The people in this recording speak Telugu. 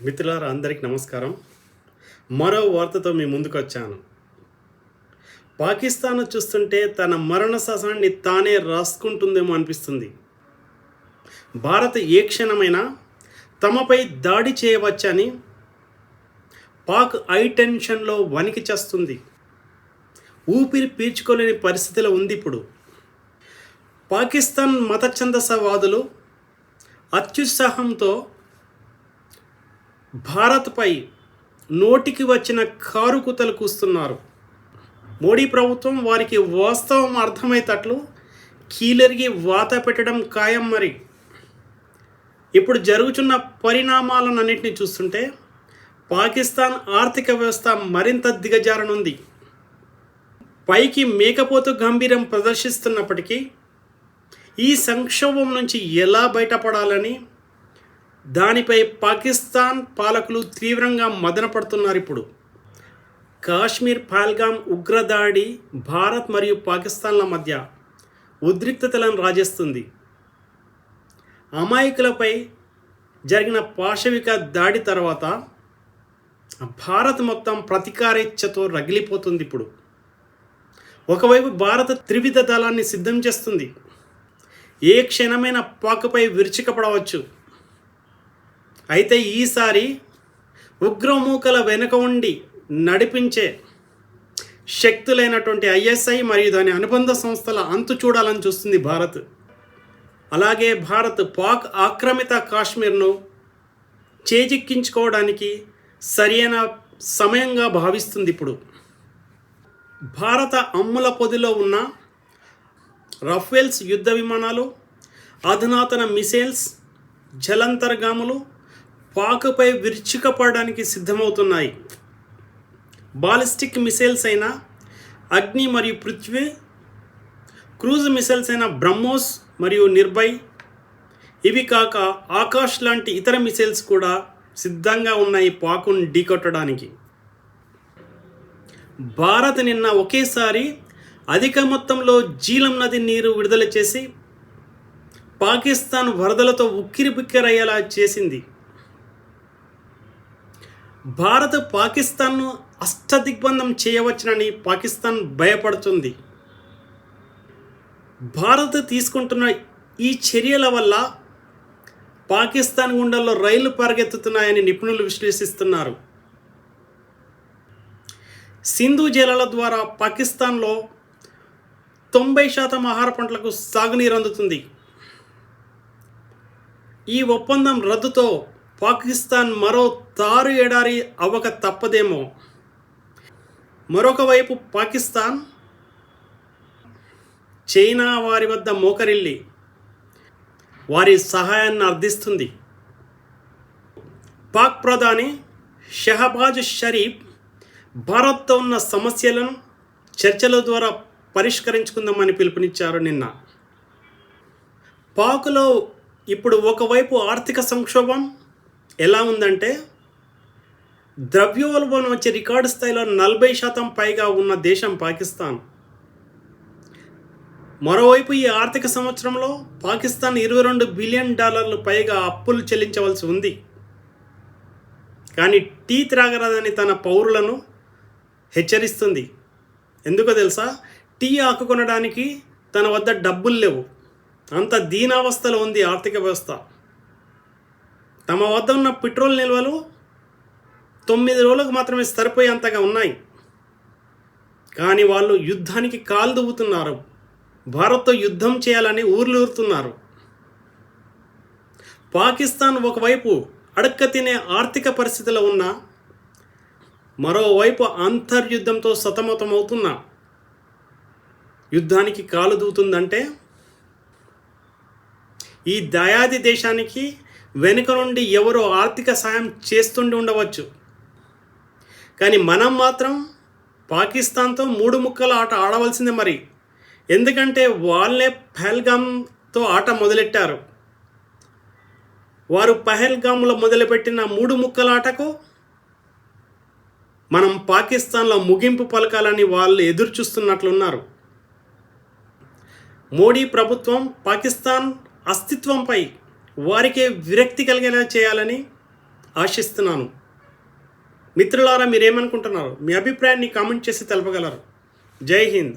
మిత్రులారా అందరికీ నమస్కారం. మరో వార్తతో మీ ముందుకు వచ్చాను పాకిస్తాన్ చూస్తుంటే తన మరణ శాసనాన్ని తానే రాసుకుంటుందేమో అనిపిస్తుంది. భారత్ ఏ క్షణమైనా తమపై దాడి చేయవచ్చని పాక్ ఐ టెన్షన్లో వణికి చేస్తుంది. ఊపిరి పీల్చుకోలేని పరిస్థితిలో ఉంది ఇప్పుడు. పాకిస్తాన్ మతఛందసవాదులు అత్యుత్సాహంతో భారత్పై నోటికి వచ్చిన కారుకుతలు కూస్తున్నారు. మోడీ ప్రభుత్వం వారికి వాస్తవం అర్థమయ్యేటట్లు కీలరిగి వాత పెట్టడం ఖాయం మరి. ఇప్పుడు జరుగుతున్న పరిణామాలన్నింటినీ చూస్తుంటే పాకిస్తాన్ ఆర్థిక వ్యవస్థ మరింత దిగజారనుంది. పైకి మేకపోతు గంభీరం ప్రదర్శిస్తున్నప్పటికీ ఈ సంక్షోభం నుంచి ఎలా బయటపడాలని దానిపై పాకిస్తాన్ పాలకులు తీవ్రంగా మదనపడుతున్నారు ఇప్పుడు. కాశ్మీర్ పహల్గాం ఉగ్రదాడి భారత్ మరియు పాకిస్తాన్ల మధ్య ఉద్రిక్తతలను రాజేస్తుంది. అమాయకులపై జరిగిన పాశవిక దాడి తర్వాత భారత్ మొత్తం ప్రతీకారేచ్ఛతో రగిలిపోతుంది ఇప్పుడు. ఒకవైపు భారత త్రివిధ దళాన్ని సిద్ధం చేస్తుంది. ఏ క్షణమైన పాకుపై విరుచికపడవచ్చు. అయితే ఈసారి ఉగ్రమూకల వెనుక ఉండి నడిపించే శక్తులైనటువంటి ఐఎస్ఐ మరియు దాని అనుబంధ సంస్థల అంతు చూడాలని చూస్తుంది భారత్. అలాగే భారత్ పాక్ ఆక్రమిత కాశ్మీర్ను చేజిక్కించుకోవడానికి సరైన సమయంగా భావిస్తుంది ఇప్పుడు. భారత అమ్ముల పొదిలో ఉన్న రఫేల్స్ యుద్ధ విమానాలు అధునాతన మిసైల్స్ జలంతర్గాములు పాకుపై విరుచుకపడడానికి సిద్ధమవుతున్నాయి. బాలిస్టిక్ మిసైల్స్ అయిన అగ్ని మరియు పృథ్వీ క్రూజ్ మిసైల్స్ అయిన బ్రహ్మోస్ మరియు నిర్భయ్ ఇవి కాక ఆకాష్ లాంటి ఇతర మిసైల్స్ కూడా సిద్ధంగా ఉన్నాయి పాకును ఢీకొట్టడానికి. భారత్ నిన్న ఒకేసారి అధిక మొత్తంలో జీలం నది నీరు విడుదల చేసి పాకిస్తాన్ వరదలతో ఉక్కిరిబిక్కిరయ్యేలా చేసింది. భారత్ పాకిస్తాన్ను అష్టదిగ్బంధం చేయవచ్చునని పాకిస్తాన్ భయపడుతుంది. భారత్ తీసుకుంటున్న ఈ చర్యల వల్ల పాకిస్తాన్ గుండెల్లో రైళ్ళు పరిగెత్తుతున్నాయని నిపుణులు విశ్లేషిస్తున్నారు. సింధు జలాల ద్వారా పాకిస్తాన్లో తొంభై శాతం ఆహార పంటలకు సాగునీరు అందుతుంది. ఈ ఒప్పందం రద్దుతో పాకిస్తాన్ మరో తారు ఎడారి అవ్వక తప్పదేమో. మరొక వైపు పాకిస్తాన్ చైనా వారి వద్ద మోకరిల్లి వారి సహాయాన్ని అర్థిస్తుంది. పాక్ ప్రధాని షహబాజ్ షరీఫ్ భారత్తో ఉన్న సమస్యలను చర్చల ద్వారా పరిష్కరించుకుందామని పిలుపునిచ్చారు నిన్న. పాకులో ఇప్పుడు ఒకవైపు ఆర్థిక సంక్షోభం ఎలా ఉందంటే ద్రవ్యోల్బణం వచ్చే రికార్డు స్థాయిలో నలభై శాతం పైగా ఉన్న దేశం పాకిస్తాన్. మరోవైపు ఈ ఆర్థిక సంవత్సరంలో పాకిస్తాన్ ఇరవై రెండు బిలియన్ డాలర్లు పైగా అప్పులు చెల్లించవలసి ఉంది. కానీ టీ త్రాగరాదని తన పౌరులను హెచ్చరిస్తుంది. ఎందుకో తెలుసా? టీ ఆకు కొనడానికి తన వద్ద డబ్బులు లేవు. అంత దీనావస్థలో ఉంది ఆర్థిక వ్యవస్థ. తమ వద్ద ఉన్న పెట్రోల్ నిల్వలు తొమ్మిది రోజులకు మాత్రమే సరిపోయేంతగా ఉన్నాయి. కానీ వాళ్ళు యుద్ధానికి కాలు దువ్వుతున్నారు భారత్తో యుద్ధం చేయాలని ఊర్లూరుతున్నారు. పాకిస్తాన్ ఒకవైపు అడక్క తినే ఆర్థిక పరిస్థితిలో ఉన్న మరోవైపు అంతర్యుద్ధంతో సతమతమవుతున్నా యుద్ధానికి కాలు దూతుందంటే ఈ దయాది దేశానికి వెనుక నుండి ఎవరో ఆర్థిక సాయం చేస్తుండి ఉండవచ్చు. కానీ మనం మాత్రం పాకిస్తాన్తో మూడు ముక్కల ఆట ఆడవలసిందే మరి. ఎందుకంటే వాళ్ళే పహల్గామ్తో ఆట మొదలెట్టారు. వారు పహల్గామ్లో మొదలుపెట్టిన మూడు ముక్కల ఆటకు మనం పాకిస్తాన్లో ముగింపు పలకాలని వాళ్ళు ఎదురు చూస్తున్నట్లున్నారు మోడీ ప్రభుత్వం పాకిస్తాన్ అస్తిత్వంపై వారికే విరక్తి కలిగేలా చేయాలని ఆశిస్తున్నాను. మిత్రులారా మీరేమనుకుంటున్నారు? మీ అభిప్రాయాన్ని కామెంట్ చేసి తెలపగలరు. జై హింద్.